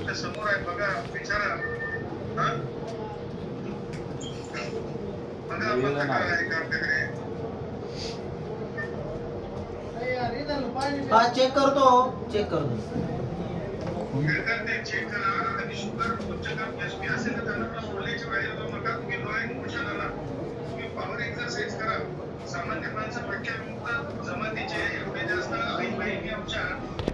समोर आहे बघा विचारा. हा? बघा आहे का आपल्याकडे? हा चेक करतो. चेक करतो. ते चेक करा. आणि शुगर असेल तर त्यांना पण बोलण्याची वेळ येतो. नका तुम्ही लो आहे उपोषणाला तुम्ही पॉवर एक्सरसाइज करा. सामान्य माणसं जमातीचे एवढे जास्त आई बहिणी आमच्या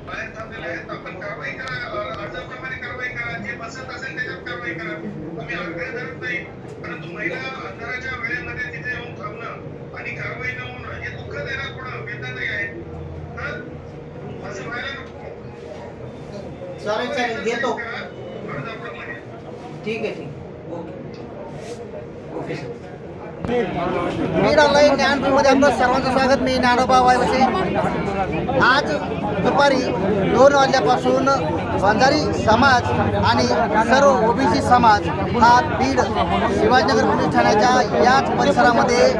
बाहेर थांबलेले आहेत आपण कारवाई करा अ, अर्जाप्रमाणे कारवाई करा जे बसत असेल त्याच्यात कारवाई करा आम्ही आग्रह धरत नाही परंतु महिला अंधाराच्या वेळेमध्ये तिथे येऊन थांबणं आणि कारवाई न होणं हे दुःख देणार पुढं वेदनादायी आहे हा? असं व्हायला नको चालेल चालेल घेतो. ठीक आहे ठीक. Okay. Okay sir Beed online ज्ञानपूरमध्ये आपलं सर्वांचं स्वागत. मी ज्ञानोबा वायवसे आज दुपारी दोन वाजल्यापासून बंजारी समाज आणि सर्व ओबीसी समाज हा बीड शिवाजीनगर पोलीस ठाण्याच्या याच परिसरामध्ये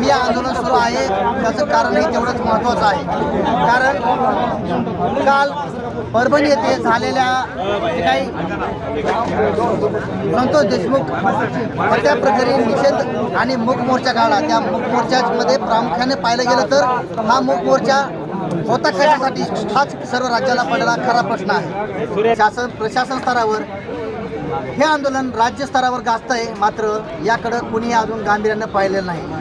मी आंदोलन सुरू आहे. त्याचं कारणही तेवढंच महत्त्वाचं आहे. कारण काल परभणी येथे झालेल्या जे काही संतोष देशमुख हत्या प्रकरणी निषेध आणि मूक मोर्चा काढला. त्या मूक मोर्चामध्ये प्रामुख्याने पाहिलं गेलं तर हा मूक मोर्चा होता कशासाठी हाच सर्व राज्याला पडलेला खरा प्रश्न आहे. शासन प्रशासन स्तरावर हे आंदोलन राज्य स्तरावर गाजत आहे मात्र याकडं कुणी अजून गांभीर्यानं पाहिलेलं नाही.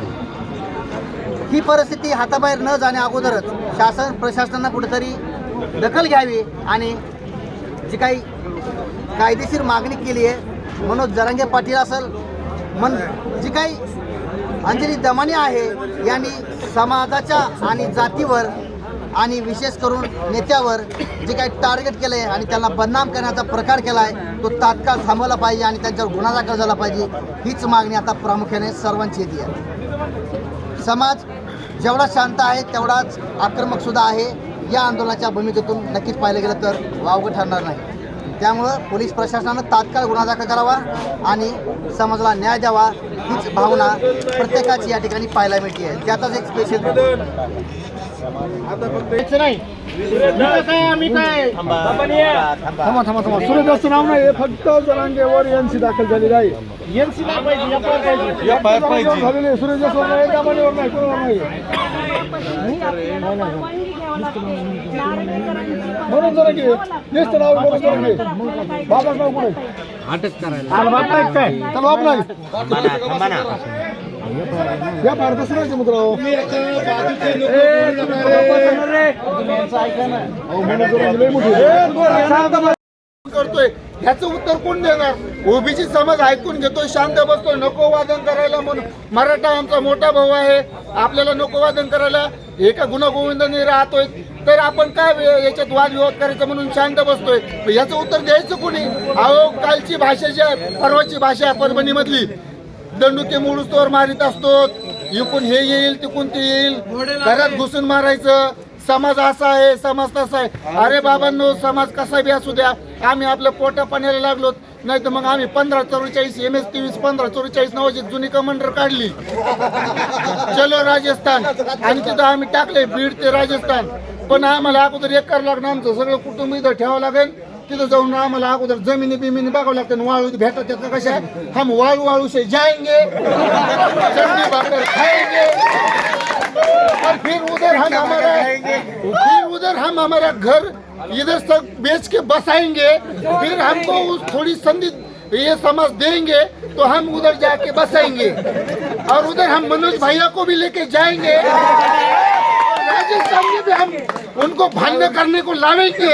ही परिस्थिती हाताबाहेर न जाण्या अगोदरच शासन प्रशासनानं कुठेतरी दखल घ्यावी आणि जी काही कायदेशीर मागणी केली आहे मनोज जरांगे पाटील असेल मन जी काही अंजली दमानी आहे यांनी समाजाच्या आणि जातीवर आणि विशेष करून नेत्यावर जे काही टार्गेट केलं आहे आणि त्यांना बदनाम करण्याचा प्रकार केला आहे तो तात्काळ थांबवला पाहिजे आणि त्यांच्यावर गुन्हा दाखल झाला पाहिजे हीच मागणी आता प्रामुख्याने सर्वांची येते. आहे समाज जेवढा शांत आहे तेवढाच आक्रमकसुद्धा आहे. या आंदोलनाच्या भूमिकेतून नक्कीच पाहिलं गेलं तर वावगं ठरणार नाही. त्यामुळं पोलीस प्रशासनानं तात्काळ गुन्हा दाखल करावा आणि समाजाला न्याय द्यावा हीच भावना प्रत्येकाची या ठिकाणी पाहायला मिळते. आहे त्याचाच एक स्पेशल थांबा थांबा थांबा. सूर्यदासचं नाव नाही. हे फक्त जरांगेवर एनसी दाखल झालेली आहे. एनसी झालेली आहे. सूर्यदासवर नाही दामानीवर नाही. कोणावर नाही. म्हणून जरांगे नेस्त नाव आहे म्हणून जरांगे कुठे अटक करायला त्याला नाही. या फार राहायचे मित्र करतोय ह्याचं उत्तर कोण देणार? ओबीसी समाज ऐकून घेतोय शांत बसतोय नको वादन करायला म्हणून. मराठा आमचा मोठा भाऊ आहे आपल्याला नको वादन करायला. एका गुन्हा गोविंदाने राहतोय तर आपण काय याच्यात वादविवाद करायचा म्हणून शांत बसतोय? याचं उत्तर द्यायचं कोणी? अहो कालची भाषा जी आहे परवाची भाषा आहे परभणी मधली दंडुके मुळूस्तोवर मारित असतो इकून हे येईल तिकून ते येईल. घरात घुसून मारायचं. समाज असा आहे समाज तसा आहे. अरे बाबांनो समाज कसा बी असू द्या आम्ही आपलं पोटा पाण्याला लागलो नाही तर मग आम्ही पंधरा चौवेचाळीस एम एस तेवीस पंधरा चौवेचाळीस नावाची जुनी कमांडर काढली. चलो राजस्थान. आणि तिथं आम्ही टाकले बीड ते राजस्थान. पण आम्हाला अगोदर एक करावं लागणार आमचं सगळं कुटुंब इथं ठेवावं लागेल. तिथं जाऊन आम्हाला अगोदर जमिनी बिमिनी बघावं लागतं वाळू भेटत त्यात कशा? हम वाळू वाळू से जाएंगे चटणी भाकर खाएंगे और फिर उधर हम हमारा फिर उधर हम हमारा घर इधर तक बेच के बसाएंगे। फिर हमको उस थोड़ी संधि ये समझ देंगे तो हम उधर जाके बसाएंगे। और उधर हम मनोज भैया को भी लेके जाएंगे। राजस्थान में भी हम उनको भांडण करने को लावेंगे।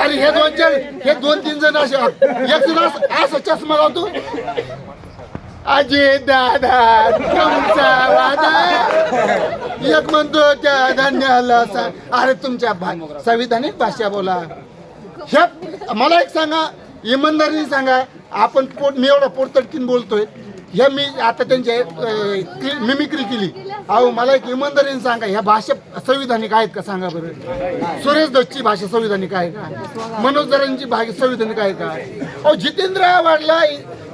अरे हे दोन चार हे दोन तीन जण असे एक जण असं चष्मा लावतो अजय दादा तुमचा वादा. एक म्हणतो त्या धान्याला असा अरे तुमच्या भा- संविधानिक भाषा बोला. ह्या मला एक सांगा इमानदारीने सांगा आपण पोट मी एवढा पोटतडकीन बोलतोय. ह्या मी आता त्यांच्या मिमिक्री केली. अहो मला एक इमानदारीने सांगा ह्या भाषा संविधानिक आहेत का सांगा बरं. सुरेश दत्तची भाषा संविधानिक आहे का? मनोज दरांची भाषा संविधानिक आहे का? अहो जितेंद्र आव्हाडला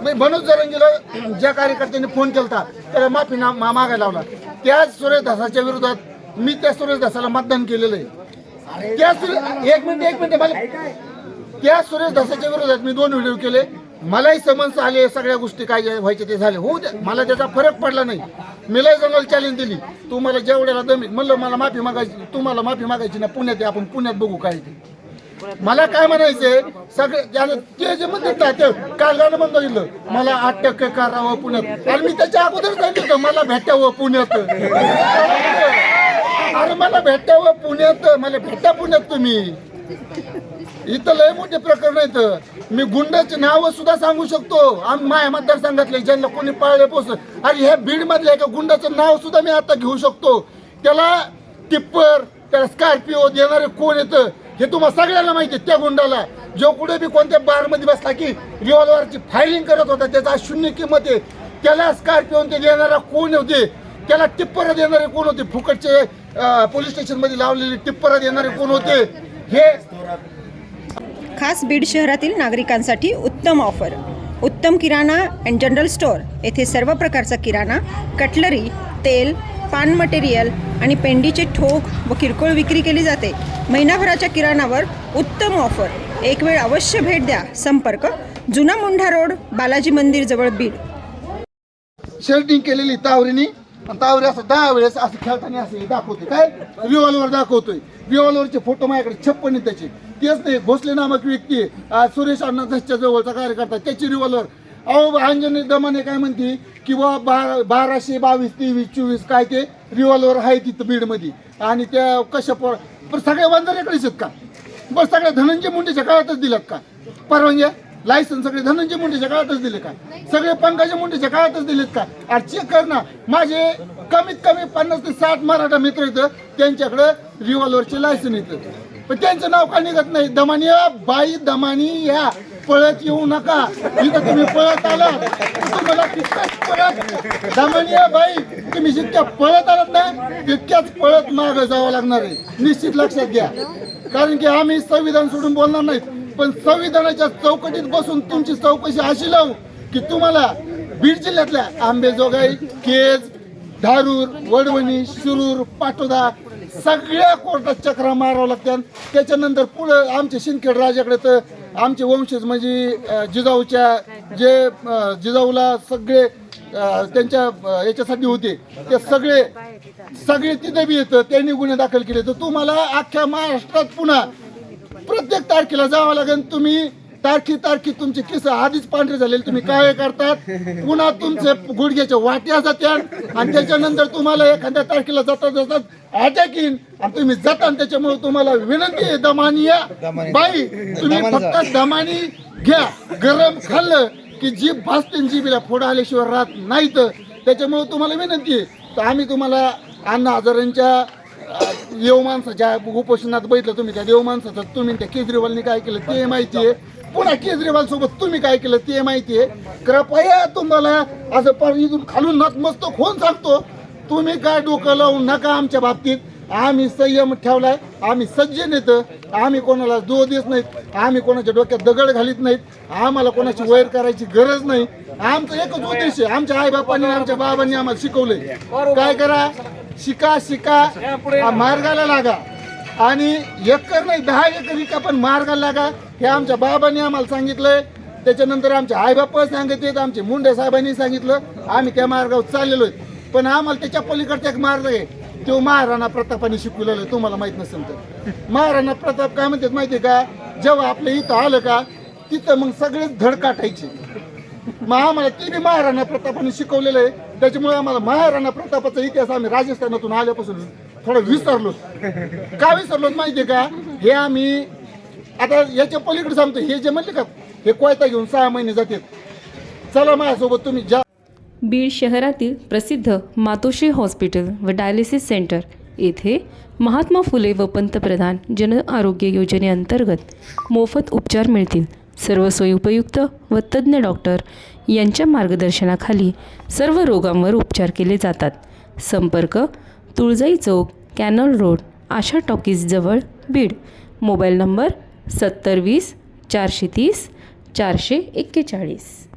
म्हणजे मनोज जरंगीला ज्या कार्यकर्त्यांनी फोन केला त्याला माफी ना- मा- मागायला लावला. त्याच सुरेश धसाच्या विरोधात मी त्या सुरेश धसाला मतदान केलेलं आहे. त्या सुरेश एक मिनिट एक मिनिट मला त्या सुरेश धसाच्या विरोधात मी दोन व्हिडिओ केले. मलाही समन्स आले सगळ्या गोष्टी काय व्हायच्या व्हायचे ते झाले. होऊ द्या मला त्याचा फरक पडला नाही. मीलाही जंगल चॅलेंज दिली. तू मला जेवढ्याला दमी म्हणलं मला माफी मागायची तू मला माफी मागायची ना पुण्यात आपण पुण्यात बघू काय ते. मला काय म्हणायचंय? सगळे ज्यानं ते जे म्हणतात ना ते काल बंद दिलं मला आठ टक्के करावं पुण्यात. आणि मी त्याच्या अगोदर सांगितलं मला भेटावं पुण्यात. अरे मला भेटावं पुण्यात मला भेटा पुण्यात तुम्ही. इथं लय मोठे प्रकरण आहेत. मी गुंडाचे नाव सुद्धा सांगू शकतो. आम्ही माया मतदारसंघातले ज्यांना कोणी पाळले पोस आणि ह्या बीड मधल्या एका गुंडाचं नाव सुद्धा मी आता घेऊ शकतो. त्याला टिप्पर त्याला स्कॉर्पिओ देणारे कोण येतं हे तुम्हाला सगळ्यांना माहिती आहे त्या गुंडाला. जो कुठे बी कोणत्या बारमध्ये बसला की रिव्हॉल्वरची फायरिंग करत होता त्याचा शून्य किंमत आहे. त्याला स्कॉर्पिओन ते देणारा कोण होते? त्याला टिप्पर देणारे कोण होते? फुकटचे पोलीस स्टेशनमध्ये लावलेले टिप्पर देणारे कोण होते? हे खास बीड शहरातील नागरिकांसाठी उत्तम ऑफर उत्तम किराणा अँड जनरल स्टोअर येथे सर्व प्रकारचा किराणा कटलरी तेल पान मटेरियल आणि पेंडीचे ठोक व किरकोळ विक्री केली जाते. महिनाभराच्या किराणावर उत्तम ऑफर एक वेळ अवश्य भेट द्या. संपर्क जुना मुंढा रोड बालाजी मंदिर जवळ बीड. शर्टिंग केलेली तावरीनी. आणि तावरी असं दहा वेळेस असं खेळताना असं दाखवते काय? रिव्हॉल्वर दाखवतोय. रिव्हॉल्वरचे फोटो माझ्याकडे छप्पन त्याचे. तेच नाही भोसले नामक व्यक्ती सुरेश अण्णा जवळचा कार्यकर्ता त्याची रिव्हॉल्वर अहो अंजनी दमाने काय म्हणते की बा बारा बाराशे बावीस तेवीस चोवीस काय ते रिव्हॉल्वर आहे तिथं बीडमध्ये आणि त्या कशा पर पण सगळ्या बंदरेकडेच आहेत का? बस सगळ्या धनंजय मुंडेच्या काळातच दिल्यात का? परवानग्या लायसन सगळे धनंजय मुंडेच्या काळातच दिले का? सगळे पंकजा मुंडेच्या काळातच दिलेत का? आणि चेक कर ना माझे कमीत कमी पन्नास ते साठ मराठा मित्र येतं त्यांच्याकडे रिव्हॉल्वरचे लायसन येतं पण त्यांचं नाव का निघत नाही? दमानी या बाई दमानी या पळत येऊ नका. इथं तुम्ही पळत आलात. तुम्हाला तितक्याच पळत. दमानी या बाई तुम्ही जितक्या पळत आलात ना तितक्याच पळत मागं जावं लागणार आहे. निश्चित लक्षात घ्या. कारण की आम्ही संविधान सोडून बोलणार नाहीत. पण संविधानाच्या चौकटीत बसून तुमची चौकशी अशी लावू की तुम्हाला बीड जिल्ह्यातल्या आंबेजोगाई केज धारूर वडवणी शिरूर पाटोदा सगळ्या कोर्टात चक्रा मारावं लागतात त्याच्यानंतर पुढं आमचे शिंदखेड राजाकडे तर आमचे वंशज म्हणजे जिजाऊच्या जे जिजाऊला सगळे त्यांच्या याच्यासाठी होते. ते सगळे सगळे तिथे बी येतं. त्यांनी गुन्हे दाखल केले. तर तुम्हाला अख्ख्या महाराष्ट्रात पुन्हा प्रत्येक तारखेला जावं लागेल. तुम्ही तारखी तारखी तुमचे केस आधीच पांढरे झालेले तुम्ही काय करतात? पुन्हा तुमचे गुडघ्याच्या वाट्या जात्या आणि त्याच्यानंतर तुम्हाला एखाद्या तारखेला जाता जातात अटॅक येईन. आणि तुम्ही जाता आणि त्याच्यामुळे तुम्हाला विनंती आहे दमानी या. बाई तुम्ही फक्त दमानी घ्या. गरम खाल्लं की जीभ भासते जीबीला फोडा आल्याशिवाय राहत नाही तर त्याच्यामुळे तुम्हाला विनंती आहे. तर आम्ही तुम्हाला अण्णा हजारांच्या देव माणसाच्या उपोषणात बघितलं तुम्ही. त्या देव माणसाचं तुम्ही त्या केजरीवालने काय केलं ते माहिती आहे. पुन्हा केजरीवाल सोबत तुम्ही काय केलं ते माहिती आहे. कृपया तुम्हाला. असं पण इथून खालून नतमस्तक होऊन सांगतो. तुम्ही काय डोकं लावू नका आमच्या बाबतीत. आम्ही संयम ठेवलाय. आम्ही सज्जन येतं आम्ही कोणाला दो देत नाहीत. आम्ही कोणाच्या डोक्यात दगड घालीत नाहीत. आम्हाला कोणाची वैर करायची गरज नाही. आमचा एकच उद्देश आहे. आमच्या आईबापांनी आमच्या बाबांनी आम्हाला शिकवलंय. काय करा? शिका शिका. मार्गाला लागा. आणि एकर नाही दहा एकर इका पण मार्गाला लागा. हे आमच्या बाबांनी आम्हाला सांगितलंय. त्याच्यानंतर आमच्या आईबाप सांगितले आमचे मुंडे साहेबांनी सांगितलं. आम्ही त्या मार्गावर चाललेलो आहे. पण आम्हाला त्याच्या पलीकडचा एक मार्ग आहे. तो महाराणा प्रतापाने शिकवलेला आहे. तुम्हाला माहीत नसेल तर. महाराणा प्रताप काय म्हणतात माहितीये का? जेव्हा आपल्या इथं आलं का तिथं मग सगळेच धड काटायचे. मग आम्हाला ते बी महाराणा प्रतापाने शिकवलेलं आहे. त्याच्यामुळे आम्हाला महाराणा प्रतापाचा इतिहास आम्ही राजस्थानातून आल्यापासून थोडं विसरलो का विसरलो माहितीये का? हे आम्ही आता याच्या पलीकडे सांगतो हे जे म्हणले का हे कोयता घेऊन सहा महिने जातील. चला माझ्यासोबत तुम्ही जा. बीड शहरातील प्रसिद्ध मातोश्री हॉस्पिटल व डायलिसिस सेंटर येथे महात्मा फुले व पंतप्रधान जन आरोग्य योजनेअंतर्गत मोफत उपचार मिळतील. सर्व सोयी उपयुक्त व तज्ज्ञ डॉक्टर यांच्या मार्गदर्शनाखाली सर्व रोगांवर उपचार केले जातात. संपर्क तुळजाई चौक कॅनल रोड आशा टॉकीजजवळ बीड. मोबाईल नंबर सत्तर वीस चारशे तीस चारशे एक्केचाळीस.